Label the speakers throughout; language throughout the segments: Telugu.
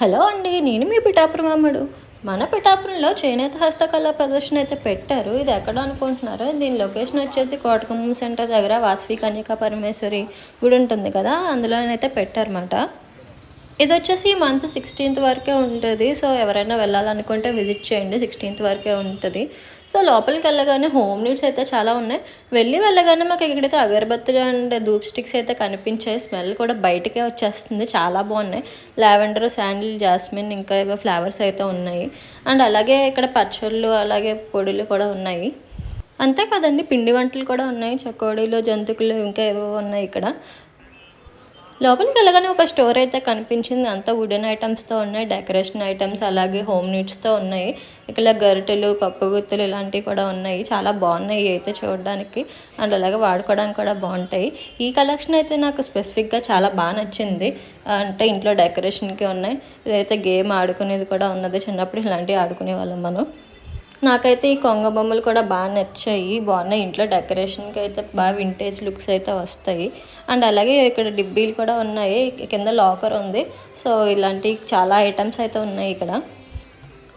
Speaker 1: హలో అండి నేను మీ పిఠాపురం అమ్మడు మన పిఠాపురంలో చేనేత హస్తకళ ప్రదర్శన అయితే పెట్టారు. ఇది ఎక్కడ అనుకుంటున్నారు? దీని లొకేషన్ వచ్చేసి కోటకుమ్మం సెంటర్ దగ్గర వాసవి కన్యకా పరమేశ్వరి గుడి ఉంటుంది కదా? అందులోనైతే పెట్టారన్నమాట. ఇది వచ్చేసి ఈ మంత్ సిక్స్టీన్త్ వరకే ఉంటుంది. సో ఎవరైనా వెళ్ళాలనుకుంటే విజిట్ చేయండి. సిక్స్టీన్త్ వరకే ఉంటుంది. సో లోపలికి వెళ్ళగానే హోమ్ నీడ్స్ అయితే చాలా ఉన్నాయి. వెళ్ళి వెళ్ళగానే మాకు ఇక్కడైతే అగరబత్తులు అండ్ ధూప్ స్టిక్స్ అయితే కనిపించాయి. స్మెల్ కూడా బయటకే వచ్చేస్తుంది. చాలా బాగున్నాయి. లావెండర్ శాండిల్ జాస్మిన్ ఇంకా ఏవో ఫ్లేవర్స్ అయితే ఉన్నాయి. అండ్ అలాగే ఇక్కడ పచ్చళ్ళు అలాగే పొడులు కూడా ఉన్నాయి. అంతే కదండి. పిండి వంటలు కూడా ఉన్నాయి. చకోడీలు జంతుకులు ఇంకా ఏవో ఉన్నాయి ఇక్కడ. లోపలికి వెళ్ళగానే ఒక స్టోర్ అయితే కనిపించింది. అంతా వుడెన్ ఐటమ్స్తో ఉన్నాయి. డెకరేషన్ ఐటమ్స్ అలాగే హోమ్ నీడ్స్తో ఉన్నాయి. ఇక్కడ గరిటెలు పప్పు గుత్తులు ఇలాంటివి కూడా ఉన్నాయి. చాలా బాగున్నాయి అయితే చూడడానికి. అండ్ అలాగే వాడుకోవడానికి కూడా బాగుంటాయి. ఈ కలెక్షన్ అయితే నాకు స్పెసిఫిక్గా చాలా బాగా నచ్చింది. అంటే ఇంట్లో డెకరేషన్కి ఉన్నాయి. ఇదైతే గేమ్ ఆడుకునేది కూడా ఉన్నది. చిన్నప్పుడు ఇలాంటివి ఆడుకునే వాళ్ళం మనం. నాకైతే ఈ కొంగ బొమ్మలు కూడా బాగా నచ్చాయి. బాగున్నాయి. ఇంట్లో డెకరేషన్కి అయితే బాగా వింటేజ్ లుక్స్ అయితే వస్తాయి. అండ్ అలాగే ఇక్కడ డిబ్బీలు కూడా ఉన్నాయి. కింద లాకర్ ఉంది. సో ఇలాంటి చాలా ఐటమ్స్ అయితే ఉన్నాయి ఇక్కడ.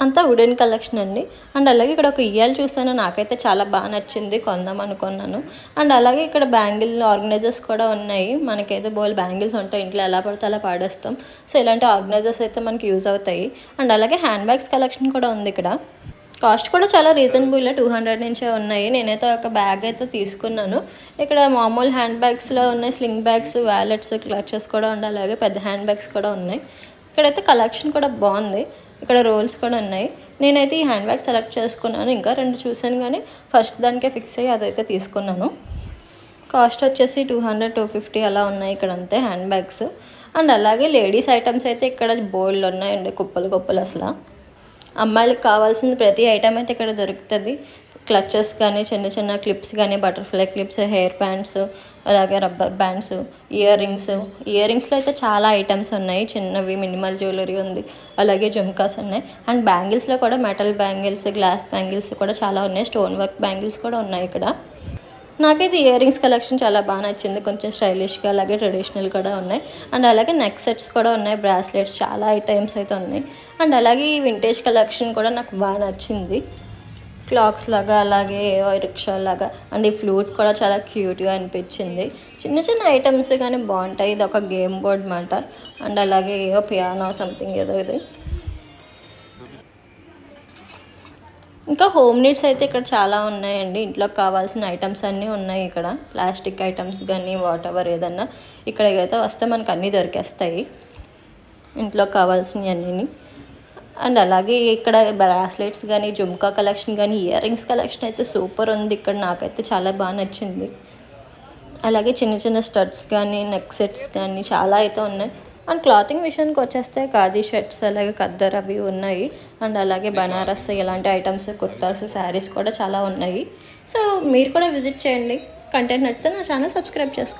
Speaker 1: అంతా వుడెన్ కలెక్షన్ అండి. అండ్ అలాగే ఇక్కడ ఒక ఇయ్యాలు చూసాను నాకైతే చాలా బాగా నచ్చింది. కొందాం అనుకున్నాను. అండ్ అలాగే ఇక్కడ బ్యాంగిల్ ఆర్గనైజర్స్ కూడా ఉన్నాయి. మనకైతే బోల్ బ్యాంగిల్స్ ఉంటాయి. ఇంట్లో ఎలా పడితే అలా పాడేస్తాం. సో ఇలాంటి ఆర్గనైజర్స్ అయితే మనకి యూజ్ అవుతాయి. అండ్ అలాగే హ్యాండ్ బ్యాగ్స్ కలెక్షన్ కూడా ఉంది ఇక్కడ. కాస్ట్ కూడా చాలా రీజనబుల్ టూ హండ్రెడ్ నుంచే ఉన్నాయి. నేనైతే ఒక బ్యాగ్ అయితే తీసుకున్నాను. ఇక్కడ మామూలు హ్యాండ్ బ్యాగ్స్లో ఉన్నాయి. స్లింగ్ బ్యాగ్స్ వ్యాలెట్స్ క్లచెస్ కూడా ఉన్నాయి. అలాగే పెద్ద హ్యాండ్ బ్యాగ్స్ కూడా ఉన్నాయి. ఇక్కడైతే కలెక్షన్ కూడా బాగుంది. ఇక్కడ రోల్స్ కూడా ఉన్నాయి. నేనైతే ఈ హ్యాండ్ బ్యాగ్ సెలెక్ట్ చేసుకున్నాను. ఇంకా రెండు చూసాను కానీ ఫస్ట్ దానికే ఫిక్స్ అయ్యి అదైతే తీసుకున్నాను. కాస్ట్ వచ్చేసి టూ హండ్రెడ్ టూ ఫిఫ్టీ అలా ఉన్నాయి ఇక్కడ అంతే హ్యాండ్ బ్యాగ్స్ అండ్ అలాగే లేడీస్ ఐటమ్స్ అయితే ఇక్కడ బోల్డ్ ఉన్నాయండి. కుప్పలు కుప్పలు అసలు. అమ్మాయిలకు కావాల్సిన ప్రతి ఐటమ్ అయితే ఇక్కడ దొరుకుతుంది. క్లచెస్ కానీ చిన్న చిన్న క్లిప్స్ కానీ బటర్ఫ్లై క్లిప్స్ హెయిర్ బ్యాండ్స్ అలాగే rubber bands ear rings ear రింగ్స్లో అయితే చాలా ఐటమ్స్ ఉన్నాయి. చిన్నవి మినిమల్ జ్యువెలరీ ఉంది. అలాగే జుమ్కాస్ ఉన్నాయి. అండ్ బ్యాంగిల్స్లో కూడా మెటల్ బ్యాంగిల్స్ గ్లాస్ బ్యాంగిల్స్ కూడా చాలా ఉన్నాయి. స్టోన్ వర్క్ బ్యాంగిల్స్ కూడా ఉన్నాయి ఇక్కడ. నాకైతే ఇయర్ రింగ్స్ కలెక్షన్ చాలా బాగా నచ్చింది. కొంచెం స్టైలిష్గా అలాగే ట్రెడిషనల్ కూడా ఉన్నాయి. అండ్ అలాగే నెక్ సెట్స్ కూడా ఉన్నాయి. బ్రాస్లెట్స్ చాలా ఐటమ్స్ అయితే ఉన్నాయి. అండ్ అలాగే ఈ వింటేజ్ కలెక్షన్ కూడా నాకు బాగా నచ్చింది. క్లాక్స్ లాగా అలాగే రిక్షా లాగా. అండ్ ఈ ఫ్లూట్ కూడా చాలా క్యూట్గా అనిపించింది. చిన్న చిన్న ఐటమ్స్ కానీ బాగుంటాయి. ఇది ఒక గేమ్ బోర్డ్ మాట. అండ్ అలాగే ఏదో పియానో సంథింగ్ ఏదో ఇది. ఇంకా హోమ్ నీడ్స్ అయితే ఇక్కడ చాలా ఉన్నాయండి. ఇంట్లోకి కావాల్సిన ఐటమ్స్ అన్నీ ఉన్నాయి ఇక్కడ. ప్లాస్టిక్ ఐటమ్స్ కానీ వాట్ ఎవర్ ఏదన్నా ఇక్కడికైతే వస్తే మనకు అన్నీ దొరికేస్తాయి. ఇంట్లోకి కావాల్సినవి అన్నీ అండ్ అలాగే ఇక్కడ బ్రాస్లెట్స్ కానీ జుమ్కా కలెక్షన్ కానీ ఇయర్ రింగ్స్ కలెక్షన్ అయితే సూపర్ ఉంది. ఇక్కడ నాకైతే చాలా బాగా నచ్చింది. అలాగే చిన్న చిన్న స్టడ్స్ కానీ నెక్ సెట్స్ కానీ చాలా అయితే ఉన్నాయి. అండ్ క్లాతింగ్ విషయానికి వచ్చేస్తే ఖాదీ షర్ట్స్ అలాగే ఖద్దర్ అవి ఉన్నాయి. అండ్ అలాగే బనారస్ ఇలాంటి ఐటమ్స్ కుర్తాస్ శారీస్ కూడా చాలా ఉన్నాయి. సో మీరు కూడా విజిట్ చేయండి. కంటెంట్ నచ్చితే నా ఛానల్ సబ్స్క్రైబ్ చేసుకోండి